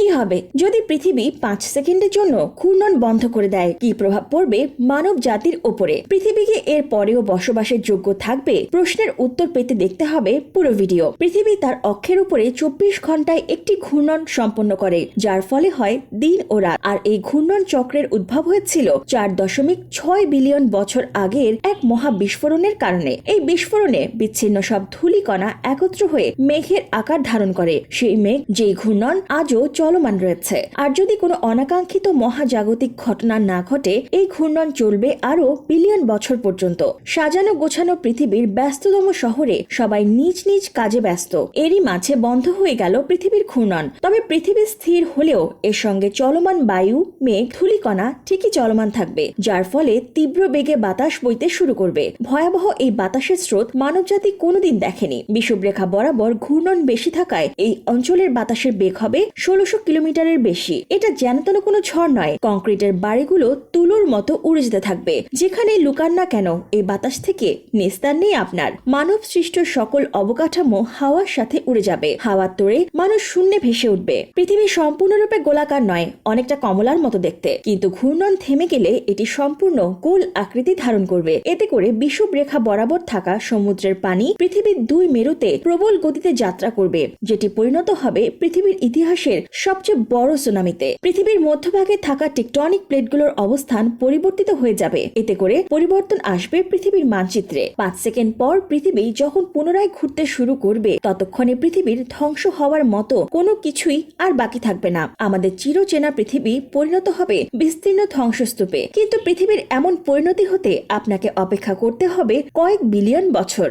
কি হবে? যদি পৃথিবী পাঁচ সেকেন্ডের জন্য ঘূর্ণন বন্ধ করে দেয়, কি প্রভাব পড়বে মানব জাতির ওপরে? পৃথিবীকে এর পরেও বসবাসের যোগ্য থাকবে? প্রশ্নের উত্তর পেতে দেখতে হবে পুরো ভিডিও। পৃথিবী তার অক্ষের উপরে চব্বিশ ঘন্টায় একটি ঘূর্ণন সম্পন্ন করে, যার ফলে হয় দিন ও রাত। আর এই ঘূর্ণন চক্রের উদ্ভব হয়েছিল চার দশমিক ছয় বিলিয়ন বছর আগের এক মহা বিস্ফোরণের কারণে। এই বিস্ফোরণে বিচ্ছিন্ন সব ধূলিকণা একত্র হয়ে মেঘের আকার ধারণ করে। সেই মেঘ, যেই ঘূর্ণন আজও চলমান রয়েছে। আর যদি কোনো অনাকাঙ্ক্ষিত মহাজাগতিক ঘটনা না ঘটে, এই ঘূর্ণন চলবে আরও বিলিয়ন বছর পর্যন্ত। সাজানো গোছানো পৃথিবীর ব্যস্ততম শহরে সবাই নিজ নিজ কাজে ব্যস্ত। এরই মাঝে বন্ধ হয়ে গেল পৃথিবীর ঘূর্ণন। তবে পৃথিবী স্থির হলেও এর সঙ্গে চলমান বায়ু, মেঘ, ধূলিকণা ঠিকই চলমান থাকবে, যার ফলে তীব্র বেগে বাতাস বইতে শুরু করবে। ভয়াবহ এই বাতাসের স্রোত মানবজাতি কোনোদিন দেখেনি। বিষুবরেখা বরাবর ঘূর্ণন বেশি থাকায় এই অঞ্চলের বাতাসের বেগ হবে ষোলোশো কিলোমিটারের বেশি। এটা যেন তেন কোনো ঝড় নয়, কংক্রিটের বাড়িগুলো তুলোর মতো উড়ে যেতে থাকবে। যেখানে লুকান না কেন, এই বাতাস থেকে নিস্তার নেই আপনার। মানব সৃষ্ট সকল অবকাঠামো হাওয়ার সাথে উড়ে যাবে। হাওয়ার তোড়ে মানুষ শূন্যে ভেসে উঠবে। পৃথিবী সম্পূর্ণরূপে গোলাকার নয়, অনেকটা কমলার মতো দেখতে। কিন্তু ঘূর্ণন থেমে গেলে এটি সম্পূর্ণ গোল আকৃতি ধারণ করবে। এতে করে বিষুব রেখা বরাবর থাকা সমুদ্রের পানি পৃথিবীর দুই মেরুতে প্রবল গতিতে যাত্রা করবে, যেটি পরিণত হবে পৃথিবীর ইতিহাসের সবচেয়ে বড় সুনামিতে। পৃথিবীর মধ্যভাগে থাকা টেকটনিক প্লেটগুলোর অবস্থান পরিবর্তিত হয়ে যাবে। এতে করে পরিবর্তন আসবে পৃথিবীর মানচিত্রে। পাঁচ সেকেন্ড পর পৃথিবী যখন পুনরায় ঘুরতে শুরু করবে, ততক্ষণে পৃথিবীর ধ্বংস হওয়ার মতো কোনো কিছুই আর বাকি থাকবে না। আমাদের চিরচেনা পৃথিবী পরিণত হবে বিস্তীর্ণ ধ্বংসস্তূপে। কিন্তু পৃথিবীর এমন পরিণতি হতে আপনাকে অপেক্ষা করতে হবে কয়েক বিলিয়ন বছর।